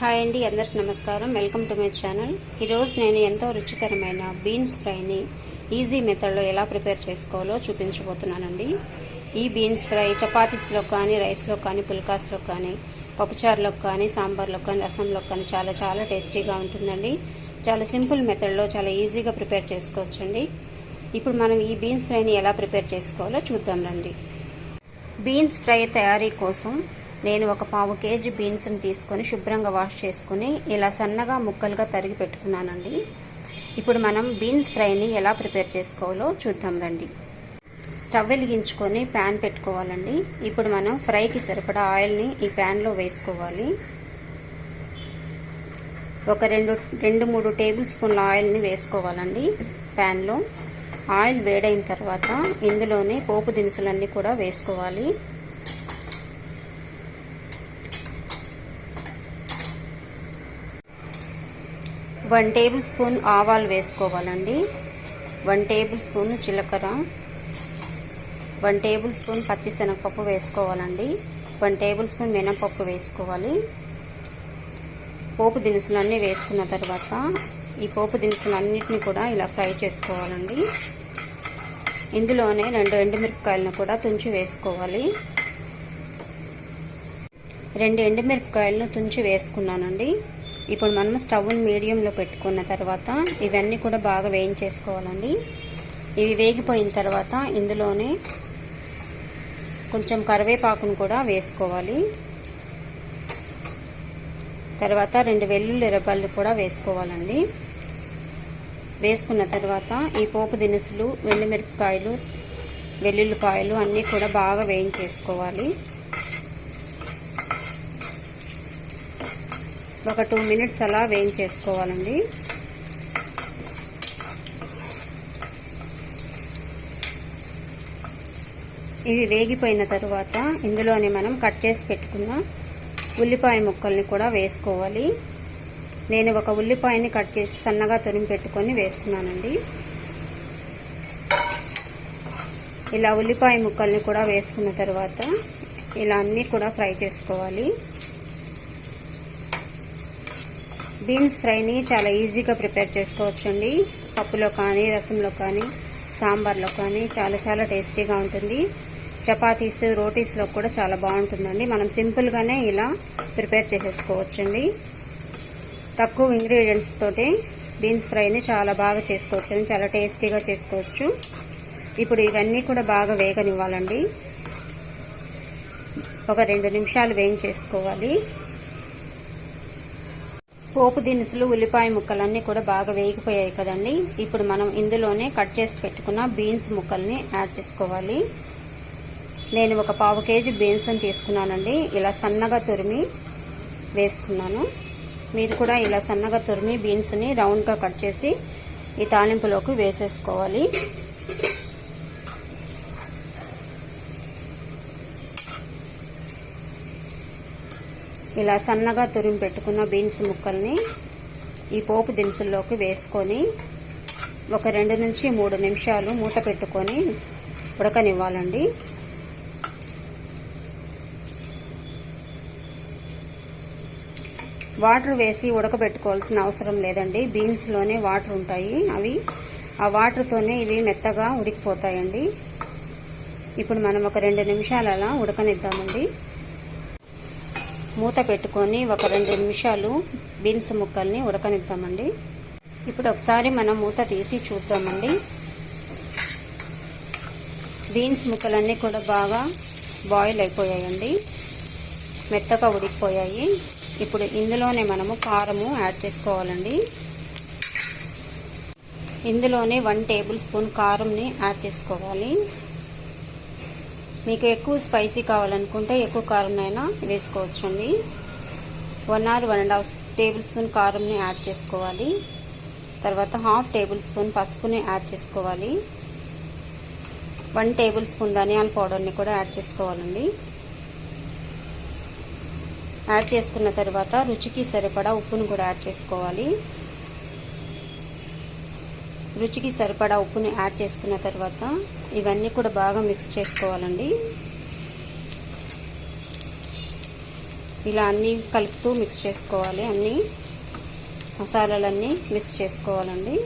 Hi అండి అందరికి నమస్కారం. Welcome to my channel. ఈరోజు నేను ఎంతో రుచికరమైన బీన్స్ ఫ్రైని ఈజీ మెథడ్లో ఎలా ప్రిపేర్ చేసుకోవాలో చూపించబోతున్నానండి. ఈ బీన్స్ ఫ్రై చపాతీస్లో కానీ రైస్లో కానీ పుల్కాస్లో కానీ పప్పుచారులో కానీ సాంబార్లో కానీ రసంలో కానీ చాలా చాలా టేస్టీగా ఉంటుందండి. చాలా సింపుల్ మెథడ్లో చాలా ఈజీగా ప్రిపేర్ చేసుకోవచ్చండి. ఇప్పుడు మనం ఈ బీన్స్ ఫ్రైని ఎలా ప్రిపేర్ చేసుకోవాలో చూద్దాం రండి. బీన్స్ ఫ్రై తయారీ కోసం నేను ఒక పావు కేజీ బీన్స్ని తీసుకొని శుభ్రంగా వాష్ చేసుకుని ఇలా సన్నగా ముక్కలుగా తరిగి పెట్టుకున్నానండి. ఇప్పుడు మనం బీన్స్ ఫ్రైని ఎలా ప్రిపేర్ చేసుకోవాలో చూద్దాం రండి. స్టవ్ వెలిగించుకొని ప్యాన్ పెట్టుకోవాలండి. ఇప్పుడు మనం ఫ్రైకి సరిపడా ఆయిల్ని ఈ ప్యాన్లో వేసుకోవాలి. ఒక రెండు రెండు మూడు టేబుల్ స్పూన్ల ఆయిల్ని వేసుకోవాలండి ప్యాన్లో. ఆయిల్ వేడైన తర్వాత ఇందులోనే పోపు దినుసులన్నీ కూడా వేసుకోవాలి. వన్ టేబుల్ స్పూన్ ఆవాలు వేసుకోవాలండి. వన్ టేబుల్ స్పూన్ జీలకర్ర. వన్ టేబుల్ స్పూన్ పచ్చిశనగపప్పు వేసుకోవాలండి. వన్ టేబుల్ స్పూన్ మినపప్పు వేసుకోవాలి. పోపు దినుసులన్నీ వేసుకున్న తర్వాత ఈ పోపు దినుసులన్నింటినీ కూడా ఇలా ఫ్రై చేసుకోవాలండి. ఇందులోనే రెండు ఎండుమిరపకాయలను కూడా తుంచి వేసుకోవాలి. రెండు ఎండుమిరపకాయలను తుంచి వేసుకున్నానండి. ఇప్పుడు మనం స్టవ్ని మీడియంలో పెట్టుకున్న తర్వాత ఇవన్నీ కూడా బాగా వేయించేసుకోవాలండి. ఇవి వేగిపోయిన తర్వాత ఇందులోనే కొంచెం కరివేపాకును కూడా వేసుకోవాలి. తర్వాత రెండు వెల్లుల్లి రెబ్బలు కూడా వేసుకోవాలండి. వేసుకున్న తర్వాత ఈ పోపు దినుసులు వెల్లుమిరపకాయలు వెల్లుల్లిపాయలు అన్నీ కూడా బాగా వేయించేసుకోవాలి. ఒక టూ మినిట్స్ అలా వేయించేసుకోవాలండి. ఇవి వేగిపోయిన తర్వాత ఇందులోనే మనం కట్ చేసి పెట్టుకున్న ఉల్లిపాయ ముక్కల్ని కూడా వేసుకోవాలి. నేను ఒక ఉల్లిపాయని కట్ చేసి సన్నగా తురిమి పెట్టుకొని వేస్తున్నానండి. ఇలా ఉల్లిపాయ ముక్కల్ని కూడా వేసుకున్న తర్వాత ఇలా అన్నీ కూడా ఫ్రై చేసుకోవాలి. బీన్స్ ఫ్రైని చాలా ఈజీగా ప్రిపేర్ చేసుకోవచ్చండి. పప్పులో కానీ రసంలో కానీ సాంబార్లో కానీ చాలా చాలా టేస్టీగా ఉంటుంది. చపాతీస్ రోటీస్లో కూడా చాలా బాగుంటుందండి. మనం సింపుల్గానే ఇలా ప్రిపేర్ చేసేసుకోవచ్చండి. తక్కువ ఇంగ్రీడియంట్స్ తోటి బీన్స్ ఫ్రైని చాలా బాగా చేసుకోవచ్చండి. చాలా టేస్టీగా చేసుకోవచ్చు. ఇప్పుడు ఇవన్నీ కూడా బాగా వేగనివ్వాలండి. ఒక రెండు నిమిషాలు వేయించేసుకోవాలి. పోపు దినుసులు ఉల్లిపాయ ముక్కలన్నీ కూడా బాగా వేగిపోయాయి కదండి. ఇప్పుడు మనం ఇందులోనే కట్ చేసి పెట్టుకున్న బీన్స్ ముక్కల్ని యాడ్ చేసుకోవాలి. నేను ఒక పావు కేజీ బీన్స్ని తీసుకున్నానండి. ఇలా సన్నగా తురిమి వేసుకున్నాను. మీరు కూడా ఇలా సన్నగా తురిమి బీన్స్ని రౌండ్గా కట్ చేసి ఈ తాలింపులోకి వేసేసుకోవాలి. ఇలా సన్నగా తురిమి పెట్టుకున్న బీన్స్ ముక్కల్ని ఈ పోపు దినుసుల్లోకి వేసుకొని ఒక రెండు నుంచి మూడు నిమిషాలు మూత పెట్టుకొని ఉడకనివ్వాలండి. వాటర్ వేసి ఉడకబెట్టుకోవాల్సిన అవసరం లేదండి. బీన్స్లోనే వాటర్ ఉంటాయి. అవి ఆ వాటర్తోనే ఇవి మెత్తగా ఉడికిపోతాయండి. ఇప్పుడు మనం ఒక రెండు నిమిషాలు అలా ఉడకనిద్దామండి. మూత పెట్టుకొని ఒక రెండు నిమిషాలు బీన్స్ ముక్కల్ని ఉడకనిద్దామండి. ఇప్పుడు ఒకసారి మనం మూత తీసి చూద్దామండి. బీన్స్ ముక్కలన్నీ కూడా బాగా బాయిల్ అయిపోయాయండి. మెత్తగా ఉడికిపోయాయి. ఇప్పుడు ఇందులోనే మనము కారము యాడ్ చేసుకోవాలండి. ఇందులోనే వన్ టేబుల్ స్పూన్ కారంని యాడ్ చేసుకోవాలి. మీకు ఎక్కువ స్పైసీ కావాలనుకుంటే ఎక్కువ కారంనైనా వేసుకోవచ్చండి. One or one and half table spoon కారంని add చేసుకోవాలి. తర్వాత హాఫ్ టేబుల్ స్పూన్ పసుపుని యాడ్ చేసుకోవాలి. వన్ టేబుల్ స్పూన్ ధనియాల పౌడర్ని కూడా యాడ్ చేసుకోవాలండి. యాడ్ చేసుకున్న తర్వాత రుచికి సరిపడా ఉప్పును కూడా యాడ్ చేసుకోవాలి. రుచికి సరిపడా ఉప్పుని యాడ్ చేసుకున్న తర్వాత ఇవన్నీ కూడా బాగా మిక్స్ చేసుకోవాలండి. ఇలా అన్నీ కలుపుతూ మిక్స్ చేసుకోవాలి. అన్నీ మసాలాలన్నీ మిక్స్ చేసుకోవాలండి.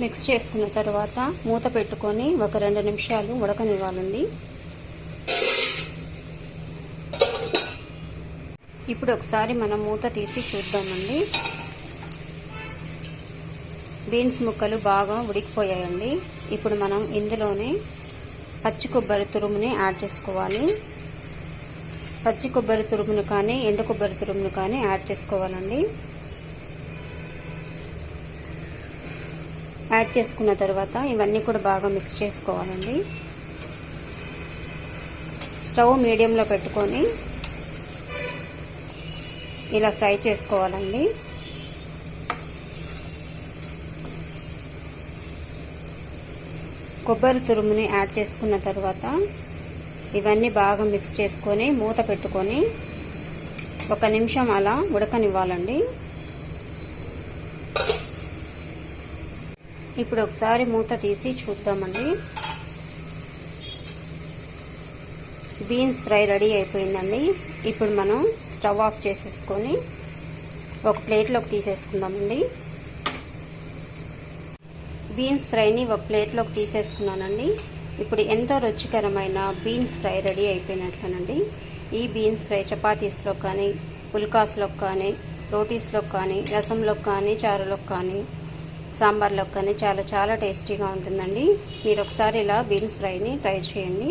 మిక్స్ చేసుకున్న తర్వాత మూత పెట్టుకొని ఒక రెండు నిమిషాలు ఉడకనివ్వాలండి. ఇప్పుడు ఒకసారి మనం మూత తీసి చూద్దామండి. బీన్స్ ముక్కలు బాగా ఉడికిపోయాయండి. ఇప్పుడు మనం ఇందులోనే పచ్చి కొబ్బరి తురుముని యాడ్ చేసుకోవాలి. పచ్చి కొబ్బరి తురుమును కానీ ఎండు కొబ్బరి తురుమును కానీ యాడ్ చేసుకోవాలండి. యాడ్ చేసుకున్న తర్వాత ఇవన్నీ కూడా బాగా మిక్స్ చేసుకోవాలండి. స్టవ్ మీడియంలో పెట్టుకొని ఇలా ఫ్రై చేసుకోవాలండి. కొబ్బరి తురుముని యాడ్ చేసుకున్న తర్వాత ఇవన్నీ బాగా మిక్స్ చేసుకొని మూత పెట్టుకొని ఒక నిమిషం అలా ఉడకనివ్వాలండి. ఇప్పుడు ఒకసారి మూత తీసి చూద్దామండి. బీన్స్ ఫ్రై రెడీ అయిపోయిందండి. ఇప్పుడు మనం స్టవ్ ఆఫ్ చేసేసుకొని ఒక ప్లేట్లోకి తీసేసుకుందామండి. బీన్స్ ఫ్రైని ఒక ప్లేట్లోకి తీసేసుకున్నానండి. ఇప్పుడు ఎంతో రుచికరమైన బీన్స్ ఫ్రై రెడీ అయిపోయినట్లేనండి. ఈ బీన్స్ ఫ్రై చపాతీస్లో కానీ పుల్కాస్లో కానీ రోటీస్లో కానీ రసంలో కానీ చారులో కానీ సాంబార్లో కానీ చాలా చాలా టేస్టీగా ఉంటుందండి. మీరు ఒకసారి ఇలా బీన్స్ ఫ్రైని ట్రై చేయండి.